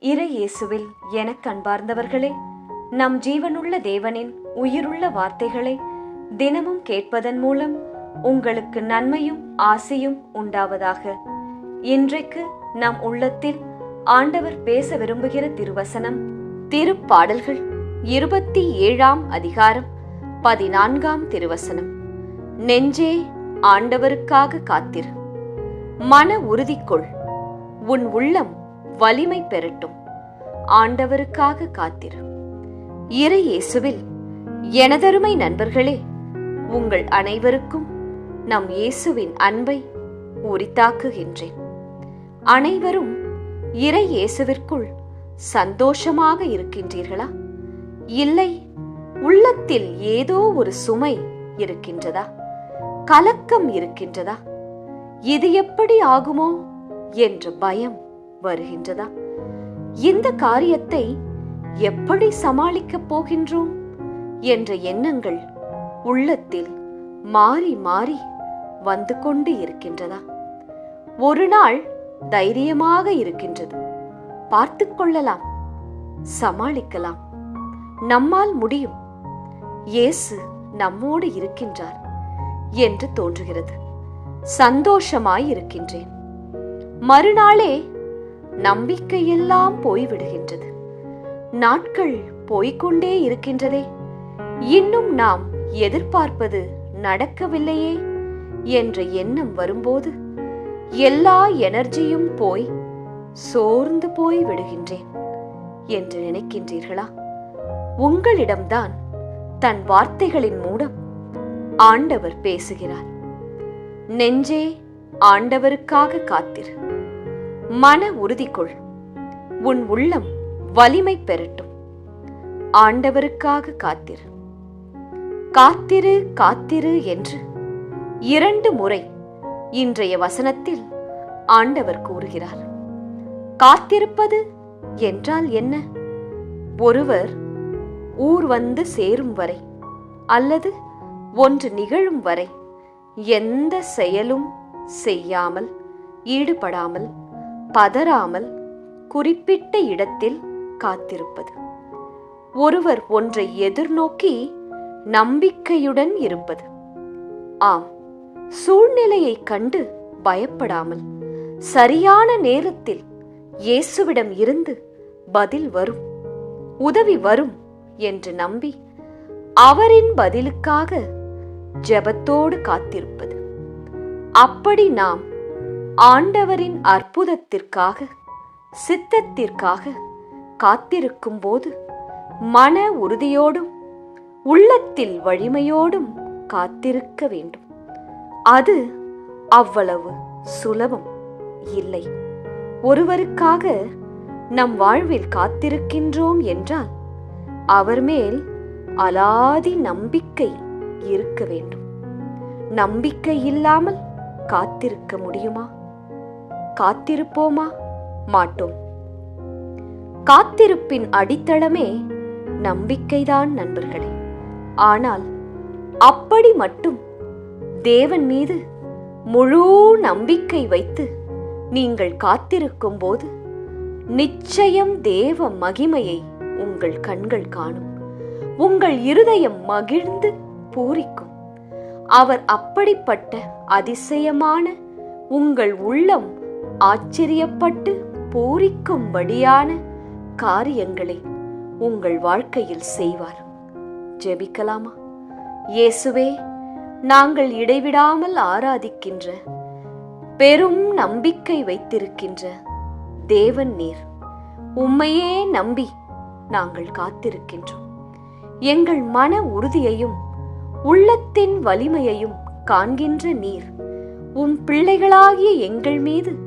இறை இயேசுவில் எனக் கண்பார்ந்தவர்களே நம் ஜீவனுள்ள தேவனின் உயிருள்ள வார்த்தைகளை தினமும் கேட்பதன் மூலம் உங்களுக்கு நன்மையும் ஆசையும் உண்டாவதாக. இன்றைக்கு நம் உள்ளத்தில் ஆண்டவர் பேச விரும்புகிற திருவசனம் திருப்பாடல்கள் இருபத்தி ஏழாம் அதிகாரம் பதினான்காம் திருவசனம். நெஞ்சே ஆண்டவருக்காக காத்திரு. மன உறுதிக்குள். உன் உள்ளம் வலிமை பெறட்டும் ஆண்டவருக்காக காத்திரு. இறை இயேசுவில் எனதருமை நண்பர்களே உங்கள் அனைவருக்கும் நம் இயேசுவின் அன்பை உரித்தாக்குகின்றேன். அனைவரும் இறை இயேசுவிற்குள் சந்தோஷமாக இருக்கின்றீர்களா? இல்லை உள்ளத்தில் ஏதோ ஒரு சுமை இருக்கின்றதா? கலக்கம் இருக்கின்றதா? இது எப்படி ஆகுமோ? என்ற பயம் வருகின்றதா? இந்த காரியத்தை எப்படி சமாளிக்கப் போகின்றோம்? என்ற எண்ணங்கள் உள்ளத்தில் மாறி மாறி வந்து கொண்டு இருக்கின்றதா? ஒரு நாள் தைரியமாக இருக்கின்றது. பார்த்து கொள்ளலாம். சமாளிக்கலாம். நம்மால் முடியும். இயேசு நம்மோடு இருக்கின்றார் என்று தோன்றுகிறது. சந்தோஷமாய் இருக்கின்றேன். மறுநாளே நம்பிக்கையெல்லாம் போய்விடுகின்றது. நாட்கள் போய்கொண்டே இருக்கின்றதே. இன்னும் நாம் எதிர்பார்ப்பது நடக்கவில்லையே என்ற எண்ணம் வரும்போது எல்லா எனர்ஜியும் போய் சோர்ந்து போய் விடுகின்றேன் என்று நினைக்கின்றீர்களா? உங்களிடம்தான் தன் வார்த்தைகளின் மூலம் ஆண்டவர் பேசுகிறார். நெஞ்சே ஆண்டவருக்காக காத்திரு. மன உறுதி கொள் உன் உள்ளம் வலிமை பெறட்டும். ஆண்டவருக்காக காத்திரு. காத்திரு காத்திரு என்று இரண்டு முறை இன்றைய வசனத்தில் ஆண்டவர் கூறுகிறார். காத்திருப்பது என்றால் என்ன? ஒருவர் ஊர் வந்து சேரும் வரை அல்லது ஒன்று நிகழும் வரை எந்த செயலும் செய்யாமல் ஈடுபடாமல் பதறாமல் குறிப்பிட்ட இடத்தில் காத்திருப்பது. ஒருவர் ஒன்றை எதிர்நோக்கி நம்பிக்கையுடன் இருப்பது. ஆம் சூழ்நிலையை கண்டு பயப்படாமல் சரியான நேரத்தில் இயேசுவிடம் இருந்து பதில் வரும் உதவி வரும் என்று நம்பி அவரின் பதிலுக்காக ஜெபத்தோடு காத்திருப்பது. அப்படி நாம் ஆண்டவரின் அற்புதத்திற்காக சித்தத்திற்காக காத்திருக்கும் போது மன உறுதியோடும் உள்ளத்தில் வலிமையோடும் காத்திருக்க வேண்டும். அது அவ்வளவு சுலபம் இல்லை. ஒருவருக்காக நம் வாழ்வில் காத்திருக்கின்றோம் என்றால் அவர் மேல் அலாதி நம்பிக்கை இருக்க வேண்டும். நம்பிக்கை இல்லாமல் காத்திருக்க முடியுமா? காத்திருப்போமா? மாட்டோம். காத்திருப்பின் அடித்தளமே நம்பிக்கைதான் நண்பர்களே. ஆனால் அப்படி மட்டும் தேவன் மீது முழு நம்பிக்கை வைத்து நீங்கள் காத்திருக்கும் போது நிச்சயம் தேவ மகிமையை உங்கள் கண்கள் காணும். உங்கள் இருதயம் மகிழ்ந்து பூரிக்கும். அவர் அப்படிப்பட்ட அதிசயமான உங்கள் உள்ளம் ஆச்சரியப்பட்டு பூரிக்கும்படியான காரியங்களை உங்கள் வாழ்க்கையில் செய்வார். ஜெபிக்கலாமா? இயேசுவே நாங்கள் இடைவிடாமல் ஆராதிக்கின்ற பெரும் நம்பிக்கை வைத்திருக்கின்ற தேவன் நீர். உம்மையே நம்பி நாங்கள் காத்திருக்கின்றோம். எங்கள் மன உறுதியையும் உள்ளத்தின் வலிமையையும் காண்கின்ற நீர் உம் பிள்ளைகளாகிய எங்கள் மீது